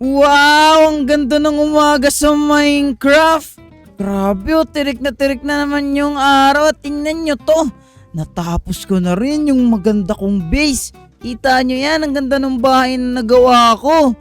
Wow! Ang ganda ng umaga sa Minecraft! Grabe oh, tirik na tirik na naman yung araw. Tingnan nyo to. Natapos ko na rin yung maganda kong base. Kita nyo yan, ang ganda ng bahay na nagawa ko.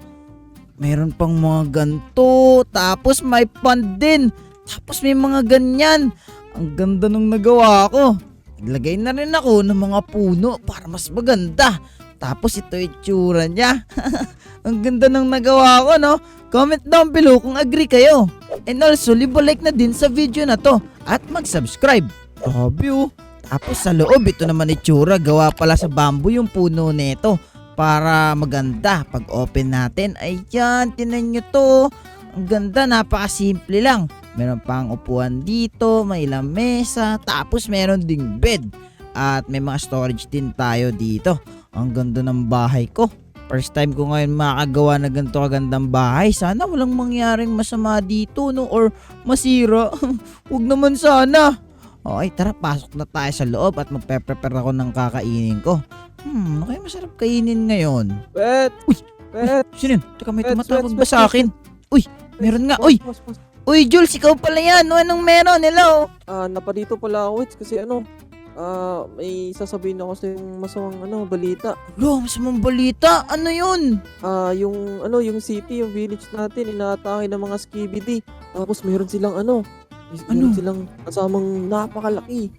Meron pang mga ganto, tapos may pond din. Tapos may mga ganyan. Ang ganda nung nagawa ko. Naglagay na rin ako ng mga puno para mas maganda. Tapos ito yung tsura niya. Ang ganda ng nagawa ko, no? Comment down below kung agree kayo. And also, leave a like na din sa video na to. At mag-subscribe. Grabe oh. Tapos sa loob, ito naman itsura. Gawa pala sa bamboo yung puno nito. Para maganda. Pag open natin, ayan, tinan nyo to. Ang ganda, napakasimple lang. Meron pang upuan dito, may lamesa, tapos meron ding bed. At may mga storage din tayo dito. Ang ganda ng bahay ko. First time ko ngayon makagawa na ganito kagandang bahay. Sana walang mangyaring masama dito, no? Or masira. Huwag naman sana. Okay, tara, pasok na tayo sa loob at magpe-prepare ako ng kakainin ko. Hmm, ano kaya masarap kainin ngayon? Pet! Uy! Pet! Sino yun? Teka, may tumatawag ba sa akin? Uy, meron nga. Uy, uy, Jules, ikaw pala yan. No, anong meron? Hello? Ah, naparito pala ako, Wits, kasi ano, ah, may sasabihin ako sa yung masamang ano, balita. Lo, masamang balita. Ano yun? Ah, yung ano, yung city, yung village natin, inaatake ng mga skibidi. Tapos meron silang ano, Ano? meron silang kasamang napakalaki.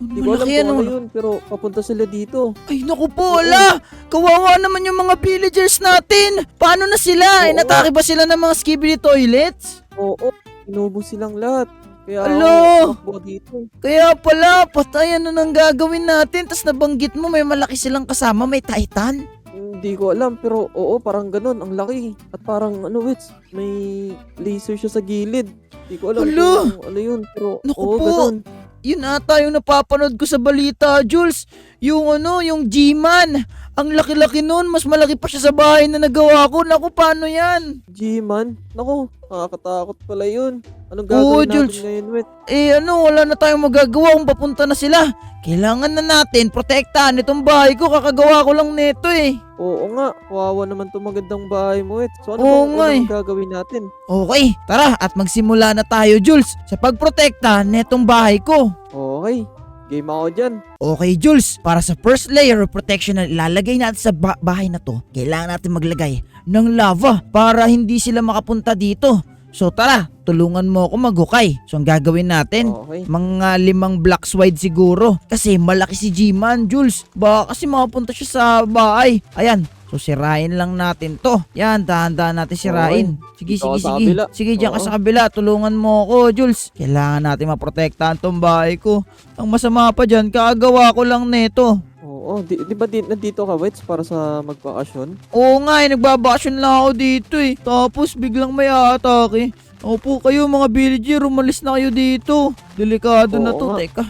Hindi ko alam Malaki kung ano. ano yun, pero papunta sila dito. Ay, naku po, ala! Kawawa naman yung mga villagers natin! Paano na sila? Oo. Inatake ba sila ng mga skibidi toilets? Oo, inubo silang lahat. Kaya Alo! ako, tumakbo dito. Kaya pala, patay ano nang gagawin natin? Tapos nabanggit mo may malaki silang kasama, may titan? Hindi ko alam, pero oo, parang ganun, ang laki. At parang, ano, Wits, may laser siya sa gilid. Hindi ko alam Alo! kung ano yun, pero Naku oo, po. ganun. Yun ata yung napapanood ko sa balita, Jules. Yung ano, yung G-Man. Ang laki-laki nun, mas malaki pa siya sa bahay na nagawa ko. Naku, paano yan? G-Man, naku, nakakatakot pala yun. Anong Oo, gagawin Jules. natin ngayon, Wits? Eh ano, wala na tayong magagawa kung papunta na sila. Kailangan na natin protektahan itong bahay ko. Kakagawa ko lang nito eh. Oo nga, kawawa naman itong magandang bahay mo, Wits. So ano Oo bang nga unang eh. gagawin natin? Okay, tara at magsimula na tayo Jules sa pagprotekta netong bahay ko. Okay, game ako dyan. Okay Jules, para sa first layer of protection na ilalagay natin sa ba- bahay na to, kailangan natin maglagay ng lava para hindi sila makapunta dito. So tara, tulungan mo ako maghukay. So ang gagawin natin, Okay. mga limang blocks wide siguro. Kasi malaki si G-Man, Jules. Baka kasi makapunta siya sa bahay. Ayan. So sirain lang natin to. Yan, dahan-dahan natin sirain. Sige, Dito sige, sa sige. kabila. Sige, diyan ka Oo. sa kabila. Tulungan mo ako, Jules. Kailangan natin maprotektahan tong bahay ko. Ang masama pa dyan, kakagawa ko lang neto. Oo, di, di ba di, nandito ka, Wits, para sa magbakasyon? Oo nga, eh, nagbabakasyon lang ako dito eh. Tapos biglang may aatake. Opo kayo mga villager, umalis na kayo dito. Delikado na Oo to. nga. Teka.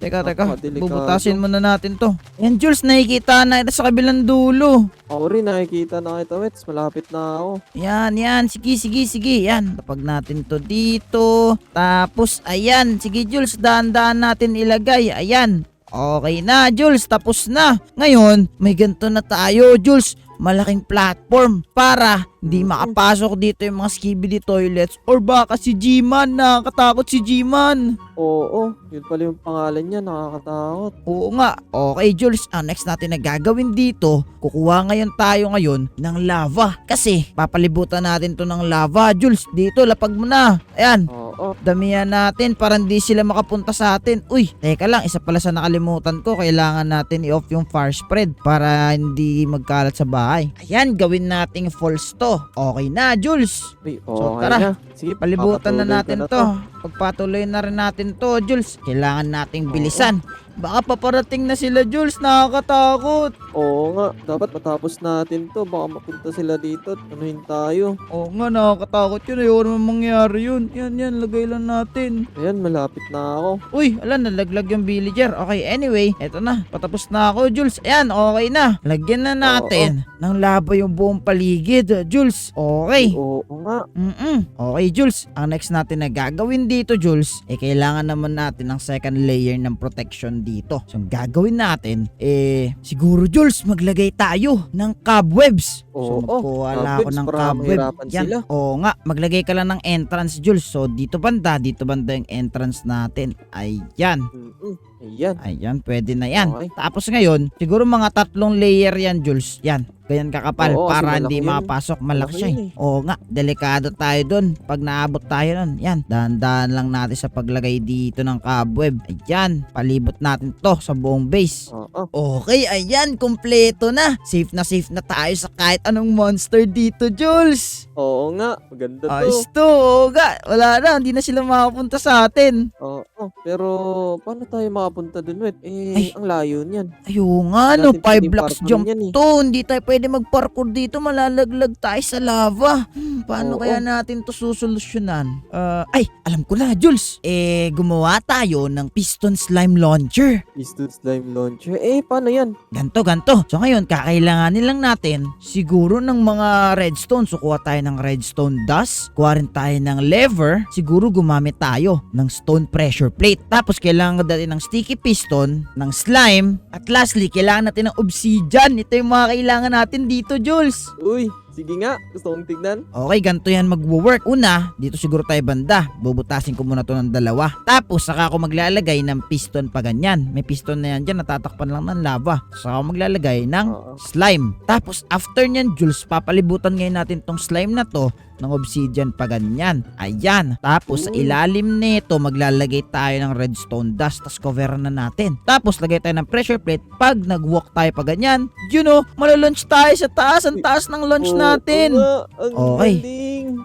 Teka, teka. Napakadelikado. Bubutasin muna natin to. Yan, Jules, nakikita na ito sa kabilang dulo. Ako rin, nakikita na kita, Wits. Malapit na ako. Yan, yan. Sige, sige, sige. Yan. Tapag natin to dito. Tapos, ayan. Sige, Jules, daan-daan natin ilagay. Ayan. Okay na, Jules. Tapos na. Ngayon, may ganito na tayo, Jules. Malaking platform para hindi makapasok dito yung mga skibidi toilets or baka si G-Man, nakakatakot si G-Man. Oo, yun pala yung pangalan niya, nakakatakot. Oo nga. Okay, Jules. Ang next natin na gagawin dito, kukuha ngayon tayo ngayon ng lava. Kasi, papalibutan natin to ng lava. Jules, dito, lapag mo na. Ayan. Oo, Damihan natin para hindi sila makapunta sa atin. Uy, teka lang, isa pala sa nakalimutan ko. Kailangan natin i-off yung fire spread para hindi magkalat sa bahay. Ayan, gawin nating false to. Okay na, Jules. So, okay tara. na. Sige, Palibutan na natin to. Pagpatuloy na rin natin to, Jules. Kailangan nating bilisan. Baka paparating na sila, Jules. Nakakatakot. Oo nga, dapat matapos natin to. Baka mapunta sila dito at anuhin tayo. Oo nga, nakakatakot yun. Ayaw naman mangyari yun. Yan, yan. Lagay lang natin. Ayan, malapit na ako. Uy, ala, nalaglag yung villager. Okay, anyway, eto na. Patapos na ako, Jules. Ayan, okay na. Lagyan na natin ng laba yung buong paligid, Jules. Okay. Oo nga. Mm-mm. Okay, Jules. Ang next natin na gagawin dito, Jules, eh kailangan naman natin ng second layer ng protection dito. So, ang gagawin natin, eh, siguro, Jules, maglagay tayo ng cobwebs Oo, So magkuha lang ako cobwebs ng para cobweb. mahirapan Yan. sila. Oo nga, maglagay ka lang ng entrance, Jules. So dito banda, dito banda yung entrance natin. Ayan. Mm-mm. Ayan. Ayan, pwede na yan. Okay. Tapos ngayon, siguro mga tatlong layer yan, Jules. Yan. Ganyan kakapal Oo, kasi para malaki hindi yun. mapasok. Malaki Malaki siya eh. yun eh. Oo nga, delikado tayo dun. Pag naabot tayo nun, yan. Dahan-dahan lang natin sa paglagay dito ng cobweb. Ayan, palibot natin to sa buong base. Oo. Okay, ayan, kompleto na. Safe na safe na tayo sa kahit anong monster dito, Jules. Oo nga. Maganda to. Ayos to, oo nga. Wala na, hindi na sila makapunta sa atin. Oo. Pero paano tayo makapunta dun, Wet? Eh, Ay. ang layo niyan. Ayun nga, no, Natin 5 pwedeng blocks jump yan eh. to. Hindi tayo pwede mag-parkour dito. Malalaglag tayo sa lava. Paano Oo. kaya natin to susolusyonan? Ah, ay, alam ko na, Jules. Eh, gumawa tayo ng piston slime launcher. Piston slime launcher. Eh, paano yan? Ganto, ganto. So ngayon, kakailanganin lang natin siguro ng mga redstone. So kuha tayo ng redstone dust. Kuha rin tayo ng lever. Siguro gumamit tayo ng stone pressure plate. Tapos kailangan natin ng sticky piston, ng slime. At lastly, kailangan natin ng obsidian. Ito yung mga kailangan natin dito, Jules. Uy, sige nga. Gusto kong tignan. Okay, ganito yan magwo-work. Una, dito siguro tayo banda. Bubutasin ko muna to ng dalawa. Tapos, saka ako maglalagay ng piston pa ganyan. May piston na yan dyan, natatakpan lang ng lava. Saka ako maglalagay ng slime. Tapos, after nyan, Jules, papalibutan ngayon natin tong slime na to ng obsidian pa ganyan. Ayan. Tapos, sa ilalim nito, maglalagay tayo ng redstone dust. Tapos, cover na natin. Tapos, lagay tayo ng pressure plate. Pag nag-walk tayo pa ganyan, you know, malalaunch tayo sa taas. Ang taas ng launch natin. Okay.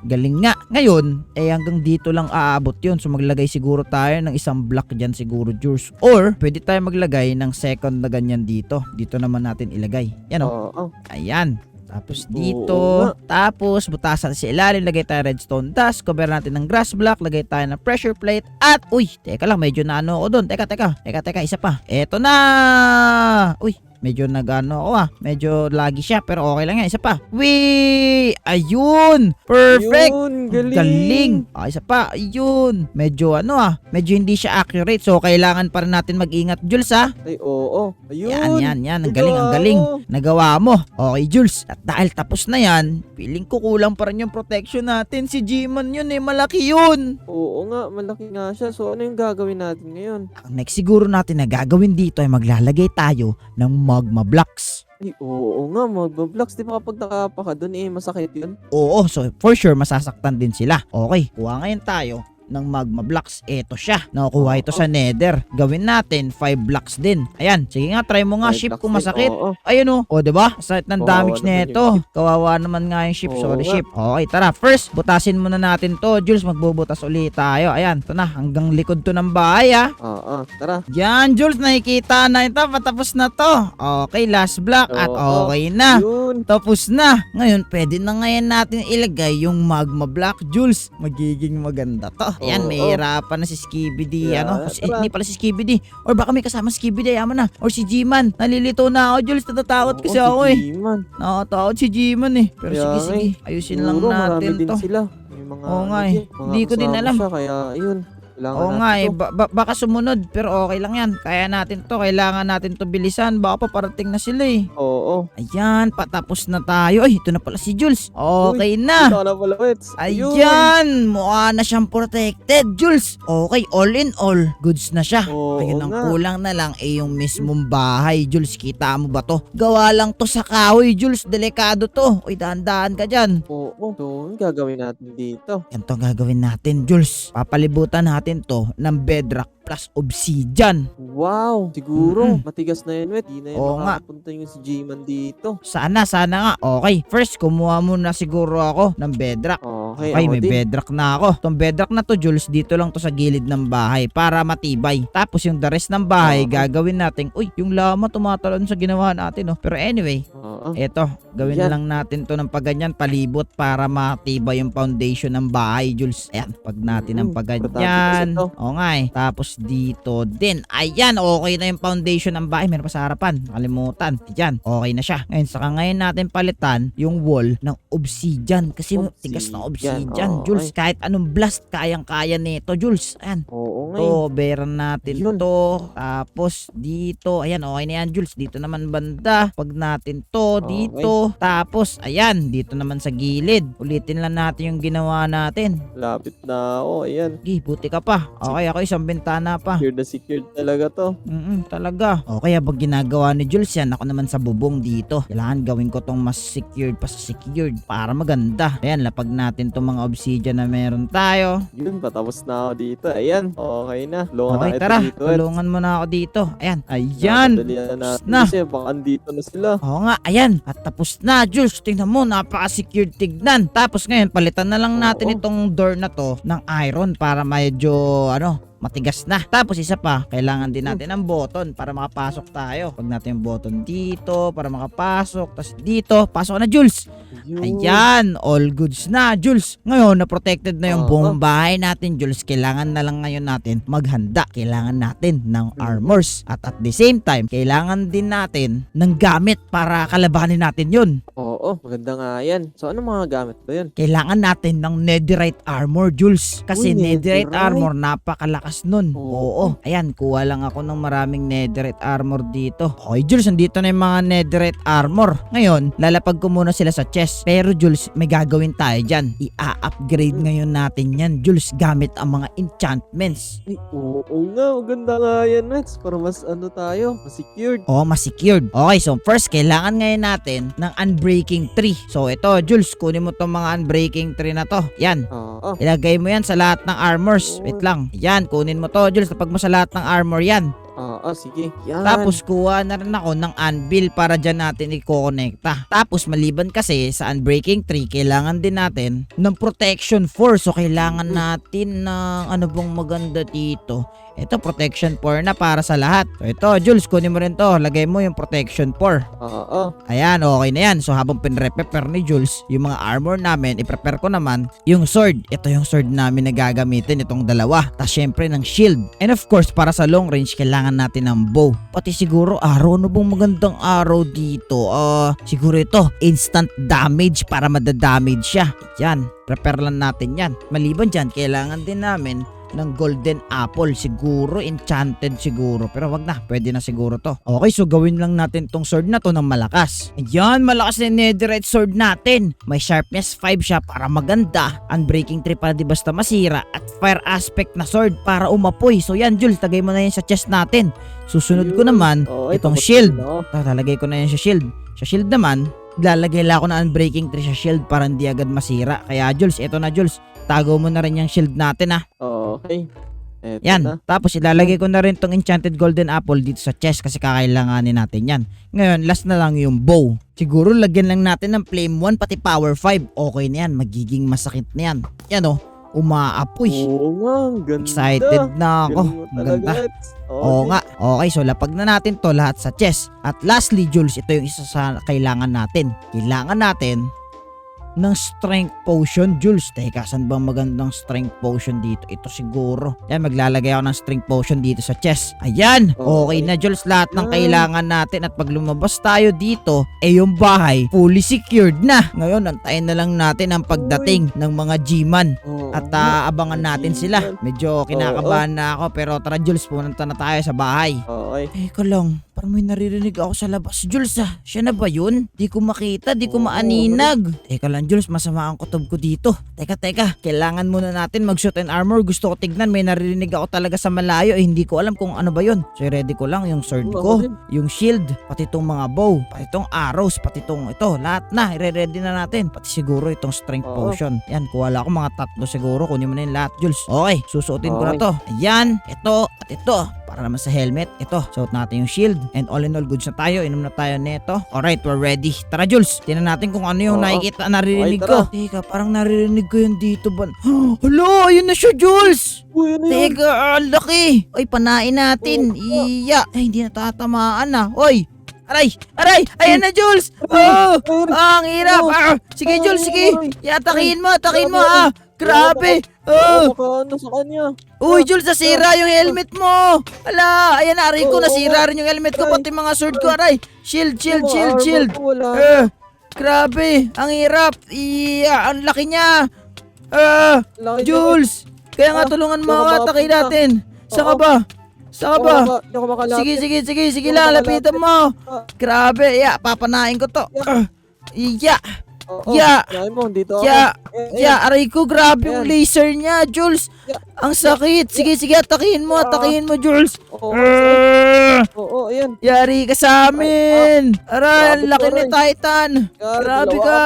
galing. Nga. Ngayon, eh hanggang dito lang aabot yun. So maglagay siguro tayo ng isang block dyan siguro, Jules. Or, pwede tayo maglagay ng second na ganyan dito. Dito naman natin ilagay. Yan o. Oo. Ayan. Tapos Oo dito. nga. Tapos, butasan sa ilalim. Lagay tayo redstone dust. Cover natin ng grass block. Lagay tayo ng pressure plate. At, uy, teka lang. Medyo na ano ako doon. Teka, teka. Teka, teka. Isa pa. Eto na. Uy, medyo nagano ako ah. Medyo lagi siya. Pero okay lang yan. Isa pa. Wee! Ayun! Perfect! Yun, galing. Galing. Ah, isa pa. Ayun. Medyo ano ah. Medyo hindi siya accurate. So, kailangan pa rin natin mag-ingat, Jules ah. Ay, oo. Ayun. Yan, yan, yan. Ang galing, ang Nagawa galing. Nagawa mo. Okay, Jules. At dahil tapos na yan, feeling ko kulang pa rin yung protection natin. Si G-Man yun eh. Malaki yun. Oo nga, malaki nga siya. So, ano yung gagawin natin ngayon? Ang next siguro natin na gagawin dito ay maglalagay tayo ng magma blocks. Ay, oo nga, magbablocks. Di ba kapag nakapaka doon, eh, masakit yun? Oo, so for sure masasaktan din sila. Okay, kuha ngayon tayo ng magma blocks. Ito siya. Nakukuha ito sa nether. Gawin natin 5 blocks din. Ayan, sige nga, try mo nga Five ship blocks kung din. masakit. Oo. Ayun o. O, diba? Sakit ng Kawawa damage naman nito. yung Kawawa naman nga yung ship. Oo Sorry, nga. ship. Okay, tara. First, butasin muna natin to. Jules, magbubutas ulit tayo. Ayan, ito na. Hanggang likod to ng bahay, ah. Oo, tara. Yan, Jules, nakikita na ito. Patapos na to. Okay, last block. At Oo. okay na. Yun. Tapos na. Ngayon, pwede na ngayon natin ilagay yung magma block, Jules. Magiging maganda to. Ayan, Oo. may hirapan na si Skibidi. Yeah, ano? Si, tara. hindi pala si Skibidi. Or baka may kasama si Skibidi. Yaman na. Or si G-Man. Nalilito na ako, Jules. Natatakot kasi ako si eh. G-Man. Nakatakot si G-Man eh. Pero Kaya sige, nga sige. Ayusin lang Siguro, marami natin din to. sila. May mga, Oo nga ano eh. mga Hindi ko din kasama alam. Siya, kaya, ayun. Kailangan Oo nga eh, ba- ba- baka sumunod pero okay lang yan. Kaya natin to, kailangan natin to bilisan. Baka pa parating na sila eh. Oo. Ayan, patapos na tayo. Ay, ito na pala si Jules. Okay na. Ito na pala, Wets. Ayan, mukha na siyang protected, Jules. Okay, all in all, goods na siya. Oo Ayun, ang nga. kulang na lang ay yung mismong bahay, Jules. Kita mo ba to? Gawa lang to sa kahoy, Jules. Delikado to. Uy, dahan-dahan ka dyan. Oo. So, ano gagawin natin dito? Yan to ang gagawin natin, Jules. Papalibutan natin to ng bedrock plus obsidian. Wow. Siguro, Mm-mm. matigas na yun, Wet. Di na yun Oo nga. makakapunta yung si G-Man dito. Sana, sana nga. Okay, first, kumuha muna siguro ako ng bedrock. Okay, Okay, ako may din. bedrock na ako. Itong bedrock na to, Jules, dito lang to sa gilid ng bahay para matibay. Tapos yung the rest ng bahay, Oo. gagawin natin, uy, yung lama tumatalon sa ginawa natin, oh. Pero anyway, Oo. eto, gawin Yan. lang natin to ng paganyan, palibot para matibay yung foundation ng bahay, Jules. Ayan, pag natin ng paganyan. importante kasi to. Oo nga eh. Tapos dito din. Ayan, okay na yung foundation ng bahay. Meron pa sa harapan. Nakalimutan. Ayan, okay na siya. Ngayon, saka ngayon natin palitan yung wall ng obsidian. Kasi Obsidian. tigas na obsidian oo, Jules. ay. Kahit anong blast, kayang-kaya nito, Jules. Ayan. Oo nga eh. To, natin Yun. to. Tapos, dito. Ayan, okay na yan, Jules. Dito naman banda. Pag natin to, Okay. dito. Tapos, ayan, dito naman sa gilid. Ulitin lang natin yung ginawa natin. Lapit na ako. Ayan. Okay, buti ka pa. Okay, ako isang bintana pa. Secured na secured talaga to. Mm talaga. Okay, habang ginagawa ni Jules yan, ako naman sa bubong dito. Kailangan gawin ko tong mas secured pa sa secured para maganda. Ayan, lapag natin tong mga obsidian na meron tayo. Yun, patapos na ako dito. Ayan. Okay na. Tulungan Okay, na kita tara. dito. Tulungan mo na ako dito. Ayan. Ayan. Na natin Na. Kasi baka andito na sila. Oo nga, ayan. At tapos na, Jules. Tingnan mo, napaka-secured tignan. Tapos ngayon, palitan na lang natin Oo. itong door na to ng iron para medyo, ano, matigas na. Tapos isa pa, kailangan din natin ng button para makapasok tayo. Pag natin yung button dito para makapasok. Tapos dito, pasok na Jules. Ayan, all goods na, Jules. Ngayon, na protected na yung buong bahay natin, Jules. Kailangan na lang ngayon natin maghanda. Kailangan natin ng armors. At at the same time, kailangan din natin ng gamit para kalabanin natin yun. Oo, maganda nga yan. So, ano mga gamit ba yun? Kailangan natin ng netherite armor, Jules. Kasi Uy, netherite, netherite. armor, napakalakas nun. Oo. Oo. Ayan, kuha lang ako ng maraming netherite armor dito. Okay, Jules, nandito na yung mga netherite armor. Ngayon, lalapag ko muna sila sa chest. Pero, Jules, may gagawin tayo dyan. I-upgrade ngayon natin yan, Jules, gamit ang mga enchantments. Ay, oo, nga. Maganda nga yan, Max. Para mas ano tayo, mas secured. O, mas secured. Okay, so first, kailangan ngayon natin ng unbreaking tree. So, ito, Jules, kunin mo tong mga unbreaking tree na to. Yan. Oo. Ilagay mo yan sa lahat ng armors. Wait lang. Yan, kunin mo to, Jules. Tapag mo sa lahat ng armor yan. Oo, sige. Yan. Tapos kuha na rin ako ng anvil para dyan natin i-connecta. Tapos maliban kasi sa unbreaking tree, kailangan din natin ng protection 4. So kailangan natin ng ano bang maganda dito. Ito protection 4 na para sa lahat. So ito, Jules, kunin mo rin to. Lagay mo yung protection 4. Oo. Ayan, okay na yan. So habang pinre-prepare ni Jules, yung mga armor namin, i-prepare ko naman yung sword. Ito yung sword namin na gagamitin, itong dalawa. Tapos syempre ng shield. And of course, para sa long range, kailangan natin ng bow. Pati siguro arrow, ano bang magandang arrow dito? Ah, siguro ito, instant damage para madadamage siya. Yan, prepare lang natin yan. Maliban dyan, kailangan din namin ng golden apple. Siguro, enchanted siguro. Pero wag na, pwede na siguro to. Okay, so gawin lang natin tong sword na to ng malakas. Ayan, malakas na netherite sword natin. May sharpness 5 siya para maganda. Unbreaking 3 para di basta masira. At fire aspect na sword para umapoy. So yan, Jules, tagay mo na yan sa chest natin. Susunod ko naman, Okay, itong shield. na. Tatalagay ko na yan sa shield. Sa shield naman, lalagay lang ako ng unbreaking 3 sa shield para hindi agad masira. Kaya Jules, ito na Jules. Tago mo na rin yung shield natin ah. Okay. Eto Yan. na. Tapos ilalagay ko na rin tong enchanted golden apple dito sa chest kasi kakailanganin natin yan. Ngayon, last na lang yung bow. Siguro lagyan lang natin ng flame 1 pati power 5. Okay na yan. Magiging masakit na yan. Yan oh. Umaapoy. Oo nga, ganda. Excited na ako. Ang ganda. Oo nga. Okay, so lapag na natin to lahat sa chest. At lastly, Jules, ito yung isa sa kailangan natin. Kailangan natin ng strength potion, Jules. Teka, saan bang magandang strength potion dito? Ito siguro. Yan, maglalagay ako ng strength potion dito sa chest. Ayan! Okay na, Jules. Lahat ng Yan. kailangan natin. At pag lumabas tayo dito, eh yung bahay, fully secured na. Ngayon, antayin na lang natin ang pagdating ng mga G-Man. At ah, abangan natin sila. Medyo kinakabahan na ako pero tara Jules, pumunta na tayo sa bahay. Okay. Teka lang, parang may naririnig ako sa labas. Jules ah, siya na ba yun? Di ko makita, di ko maaninag. Teka lang Jules, masama ang kutob ko dito. Teka, teka, kailangan muna natin mag-shoot and armor. Gusto ko tignan, may naririnig ako talaga sa malayo. Eh, hindi ko alam kung ano ba yun. So ready ko lang yung sword ko, yung shield, pati itong mga bow, pati itong arrows, pati itong ito. Lahat na, i-ready na natin. Pati siguro itong strength potion. Yan, kuha lang ako mga tatlo siguro. Kunin mo na yung lahat, Jules. Okay, susuotin ko na to. Ayan, ito, at ito. Para naman sa helmet, ito. Suot natin yung shield. And all in all, goods na tayo. Inom na tayo neto. Alright, we're ready. Tara, Jules. Tingnan natin kung ano yung Oo. nakikita, naririnig Okay, ko. tara. Teka, parang naririnig ko yun dito. Ban Hala, ayun na siya, Jules! Uy, ano yun? Teka, ang laki! Oy, panain natin. Iya. Ay, hindi natatamaan na. Oy! Aray! Aray! Ayan na, Jules! Oh! Ay, Ah, ang hirap! Oh. Ah, sige, Jules, sige! Yatakin mo, atakin mo, ah! Grabe! Oh! Baka ano sa kanya. Uy, Jules, nasira yung helmet mo! Ala, ayan aray ko, Oo, nasira rin yung helmet ko, Aray. pati mga sword ko, aray! Shield, shield, Mga shield, armor shield! ko Wala. Eh, grabe, ang hirap! Iya, ang laki niya! Ah, Laki niya, Jules! Kaya nga Ah, tulungan mo baka ako, mapunta. atake natin. Saan ka Oo. ba? Saan ka ba? Ako maka- Hindi ako makalapit. Sige, sige, sige, sige ako lang, lapitan mo. Ah. Grabe, ya, papanain ko to. Ah, iya, Oo, Yeah. Kaya mo, dito ako. ya, Eh, eh, aray ko, grabe yung laser niya, Jules. Yeah. Ang sakit. Sige, sige, atakihin mo, Yeah. atakihin mo, Jules. Oo, Ah, oo, ayan. Yari ka sa amin. Aray, ang laki ni. Titan. Grabe ka.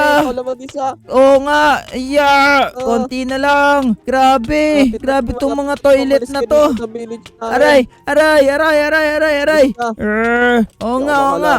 Oo nga, iya, Ah. konti na lang. Grabe, grabe tong mga toilet na to. Aray, aray, aray, aray, aray, aray. Ah, Oo nga, oo nga.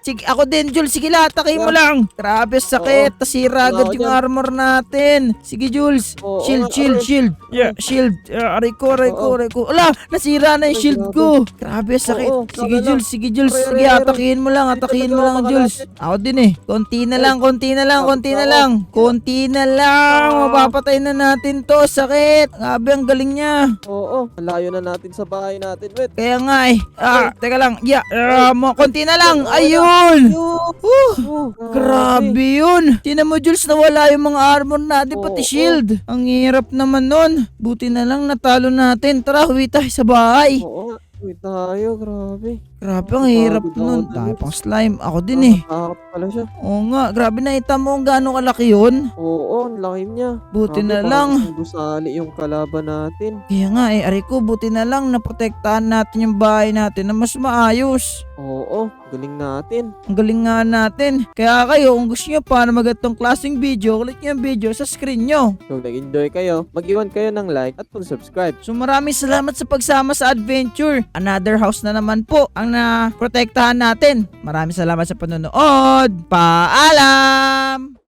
Sige, ako din, Jules. Sige, latakin mo Yeah. lang. Grabe, sakit. Nasira Wala agad yung armor natin. Sige, Jules. Shield, aray. shield. Yeah, shield. Uh, aray ko, aray ko, aray ko. Ala, nasira na yung shield ko. Grabe, sakit. Sige, Jules. Sige, Jules. Sige, atakihin mo lang. Atakihin mo lang, Jules. Ako din eh. Konti na lang, konti na lang, konti na lang. Konti na lang. Mapapatay na natin to. Sakit. Grabe, ang galing niya. Oo, malayo na natin sa bahay natin, wait. Kaya nga eh. Ah, teka lang. Yeah. Ah, mo, konti na lang. Ay, Ayun. Yun! Uh. Grabe yun! Tina mo Jules nawala yung mga armor natin pati shield. Ang hirap naman nun. Buti na lang natalo natin. Tara, huwi tayo sa bahay. Oo, uy tayo, grabe. Grabe, ang hirap nun. dun. pang slime. Ako din eh. Nakakapit pala siya. Oo nga, grabe nakita mo kung gaano kalaki yun. Oo, ang laki niya. Buti Grabe, na lang. gusali yung kalaban natin. Kaya nga eh, Ariko, buti na lang naprotektahan natin yung bahay natin na mas maayos. Oo, galing natin. Ang galing nga natin. Kaya kayo, kung gusto nyo pa na magatong klaseng video, click nyo yung video sa screen nyo. Kung nag-enjoy kayo, mag-iwan kayo ng like at mag-subscribe. So maraming salamat sa pagsama sa adventure. Another house na naman po ang na-protektahan natin. Maraming salamat sa panonood. Paalam!